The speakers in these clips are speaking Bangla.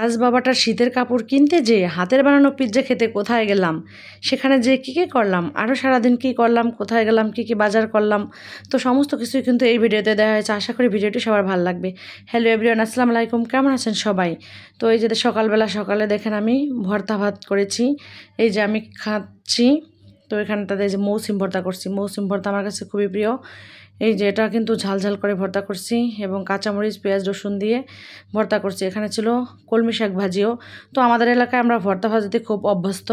রাজ বাবাটার শীতের কাপড় কিনতে যে হাতের বানানো পিৎজা খেতে কোথায় গেলাম? সেখানে যে কী কী করলাম? আরও সারাদিন কী করলাম? কোথায় গেলাম? কী কী বাজার করলাম? তো সমস্ত কিছুই কিন্তু এই ভিডিওতে দেওয়া হয়েছে। আশা করি ভিডিওটি সবার ভালো লাগবে। হ্যালো এভরিওয়ান, আসসালামু আলাইকুম। কেমন আছেন সবাই? তো এই যে সকালবেলা, সকালে দেখেন আমি ভর্তা ভাত করেছি। এই যে আমি খাচ্ছি। তো এখানে তাদের যে মৌসিম ভর্তা করছি। মৌসিম ভর্তা আমার কাছে খুবই প্রিয়। এই যে এটা কিন্তু ঝাল ঝাল করে ভর্তা করছি এবং কাঁচামরিচ, পেঁয়াজ, রসুন দিয়ে ভর্তা করছি। এখানে ছিল কলমি শাক ভাজিও। তো আমাদের এলাকায় আমরা ভর্তা ভাজিতে খুব অভ্যস্ত।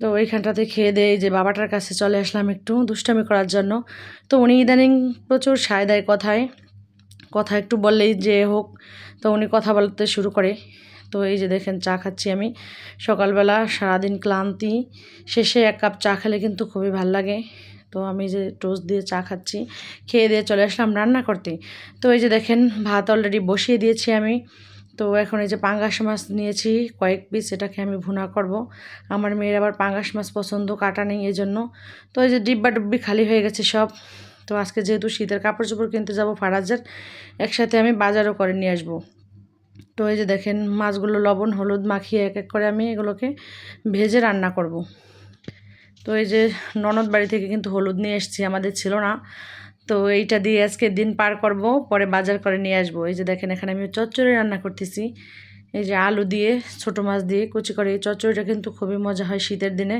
তো এইখানটাতে খেয়ে দিয়ে যে বাবাটার কাছে চলে আসলাম একটু দুষ্টামি করার জন্য। তো উনি ইদানিং প্রচুর সায় দেয় কথায়। কথা একটু বললেই যে হোক, তো উনি কথা বলতে শুরু করে। তো এই যে দেখেন, চা খাচ্ছি আমি। সকালবেলা সারাদিন ক্লান্তি। শেষে এক কাপ চা খেলে কিন্তু খুবই ভালো লাগে। তো আমি যে টোস্ট দিয়ে চা খাচ্ছি, খেয়ে দিয়ে চলে আসলাম রান্না করতে। তো এই যে দেখেন, ভাত অলরেডি বসিয়ে দিয়েছি আমি। তো এখন এই যে পাঙ্গাস মাছ নিয়েছি, কয়েক পিস এটাকে আমি ভুনা করব। আমার মেয়ের আবার পাঙ্গাস মাছ পছন্দ, কাটা নেই এই জন্য তো এই যে ডিব্বা ডুব্বি খালি হয়ে গেছে সব। তো আজকে যেহেতু শীতের কাপড় চোপড় কিনতে যাব ফারাজের, একসাথে আমি বাজারও করে নিয়ে আসব। তো এই যে দেখেন, মাছগুলো লবণ, হলুদ মাখিয়ে এক এক করে আমি এগুলোকে ভেজে রান্না করব। তো এই যে ননদ বাড়ি থেকে কিন্তু হলুদ নিয়ে এসেছি, আমাদের ছিল না। তো এইটা দিয়ে আজকে দিন পার করব, পরে বাজার করে নিয়ে আসব। এই যে দেখেন, এখানে আমি চচ্চড়ি রান্না করতেছি। এই যে আলু দিয়ে, ছোট মাছ দিয়ে কুচি করে। এই চচ্চড়িটা কিন্তু খুবই মজা হয় শীতের দিনে।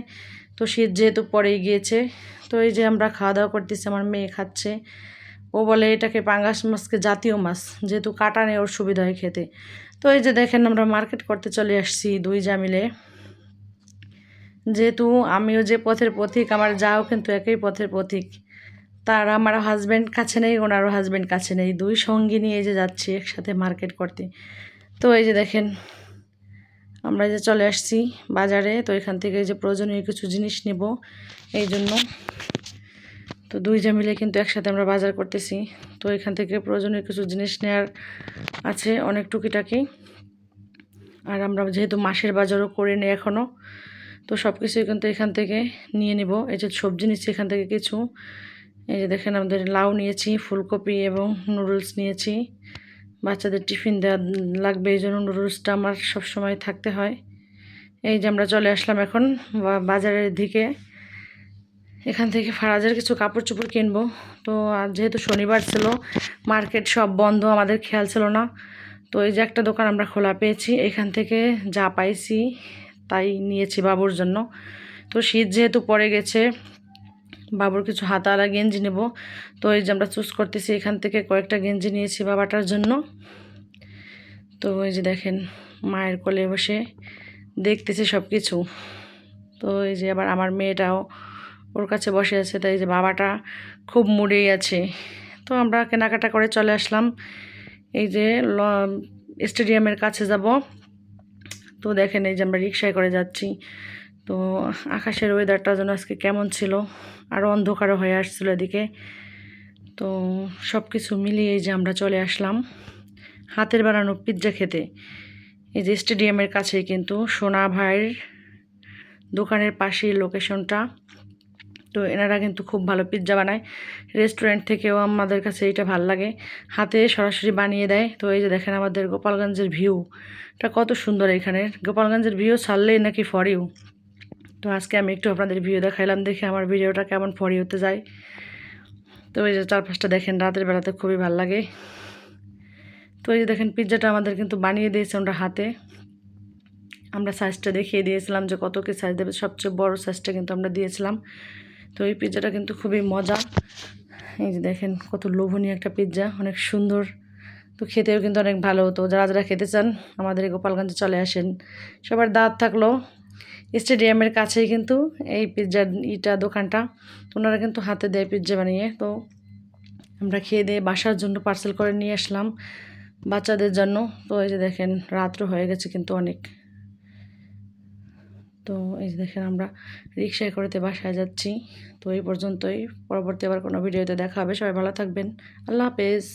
তো শীত যেহেতু পরেই গিয়েছে, তো এই যে আমরা খাওয়া দাওয়া করতেছি, আমার মেয়ে খাচ্ছে। ও বলে, এটাকে পাঙ্গাস মাছকে জাতীয় মাছ, যেহেতু কাটা নেই ওর সুবিধা হয় খেতে। তো এই যে দেখেন, আমরা মার্কেট করতে চলে আসছি দুই যা মিলে যেহেতু আমিও যে পথের পথিক, আমার যাও কিন্তু একই পথের পথিক। তার আমার হাজব্যান্ড কাছে নেই, ওনারও হাজব্যান্ড কাছে নেই। দুই সঙ্গী নিয়ে যে যাচ্ছি একসাথে মার্কেট করতে। তো এই যে দেখেন, আমরা যে চলে আসছি বাজারে, তো এখান থেকে যে প্রয়োজনীয় কিছু জিনিস নেব এই জন্য। তো দুইজন মিলে কিন্তু একসাথে আমরা বাজার করতেছি। তো এখান থেকে প্রয়োজনীয় কিছু জিনিস নেওয়ার আছে অনেক টুকিটাকি। আর আমরা যেহেতু মাসের বাজারও করে নিই এখনও তো সব কিছুই কিন্তু এখান থেকে নিয়ে নিব। এই যে সবজি নিচ্ছি এখান থেকে কিছু। এই যে দেখেন আমাদের লাউ নিয়েছি, ফুলকপি এবং নুডলস নিয়েছি। বাচ্চাদের টিফিন দেওয়া লাগবে, এই জন্য নুডলসটা আমার সবসময় থাকতে হয়। এই যে আমরা চলে আসলাম এখন বাজারের দিকে। এখান থেকে ফারাজের কিছু কাপড় চোপড় কিনবো। তো আর যেহেতু শনিবার ছিল, মার্কেট সব বন্ধ, আমাদের খেয়াল ছিল না। তো এই যে একটা দোকান আমরা খোলা পেয়েছি, এখান থেকে যা পাইছি তাই নিয়েছি বাবুর জন্য। তো শীত যেহেতু পড়ে গেছে, বাবুর কিছু হাতাওয়ালা গেঞ্জি নেব। তো এই যে আমরা চুজ করতেছি এখান থেকে কয়েকটা গেঞ্জি নিয়েছি বাবাটার জন্য। তো এই যে দেখেন, মায়ের কোলে বসে দেখতেছি সব কিছু তো এই যে আবার আমার মেয়েটাও ওর কাছে বসে আছে, তাই যে বাবাটা খুব মুড়েই আছে। তো আমরা কেনাকাটা করে চলে আসলাম। এই যে স্টেডিয়ামের কাছে যাব। তো দেখেন এই যে আমরা রিক্সায় করে যাচ্ছি। তো আকাশের ওয়েদারটা যেন আজকে কেমন ছিল আরও অন্ধকারও হয়ে আসছিল এদিকে। তো সব কিছু মিলিয়ে এই যে আমরা চলে আসলাম হাতের বানানো পিৎজা খেতে। এই যে স্টেডিয়ামের কাছেই কিন্তু সোনা ভাইয়ের দোকানের পাশেই লোকেশনটা তো এনারা কিন্তু খুব ভালো পিৎজা বানায়। রেস্টুরেন্ট থেকেও আমাদের কাছে এটা ভালো লাগে। হাতে সরাসরি বানিয়ে দেয়। তো এই যে দেখেন আমাদের গোপালগঞ্জের ভিউটা কত সুন্দর এখানে। গোপালগঞ্জের ভিউ ছাড়লেই নাকি ফরিউ তো আজকে আমি একটু আপনাদের ভিউ দেখাইলাম, দেখে আমার ভিডিওটা কেমন ফরি হতে যায়। তো এই যে চারপাশটা দেখেন, রাতের বেলাতে খুবই ভালো লাগে। তো এই যে দেখেন পিৎজাটা আমাদের কিন্তু বানিয়ে দিয়েছে আমরা হাতে। আমরা সাইজটা দেখিয়ে দিয়েছিলাম যে কত কী সাইজ দেবে। সবচেয়ে বড় সাইজটা কিন্তু আমরা দিয়েছিলাম। তো এই পিৎজাটা কিন্তু খুবই মজা। এই যে দেখেন কত লোভনীয় একটা পিৎজা, অনেক সুন্দর। তো খেতেও কিন্তু অনেক ভালো। হতো যারা যারা খেতে চান, আমাদের গোপালগঞ্জে চলে আসেন। সবার দাঁত থাকল, স্টেডিয়ামের কাছেই কিন্তু এই পিৎজার ইটা দোকানটা। ওনারা কিন্তু হাতে দেয় পিৎজা বানিয়ে। তো আমরা খেয়ে দিয়ে বাসার জন্য পার্সেল করে নিয়ে আসলাম বাচ্চাদের জন্য। তো এই যে দেখেন, রাত্র হয়ে গেছে কিন্তু অনেক। তো এই দেখেন আমরা রিক্সায় করেতে বাসায় যাচ্ছি। তো এই পর্যন্তই। পরবর্তী আবার কোনো ভিডিওতে দেখা হবে। সবাই ভালো থাকবেন। আল্লাহ হাফেজ।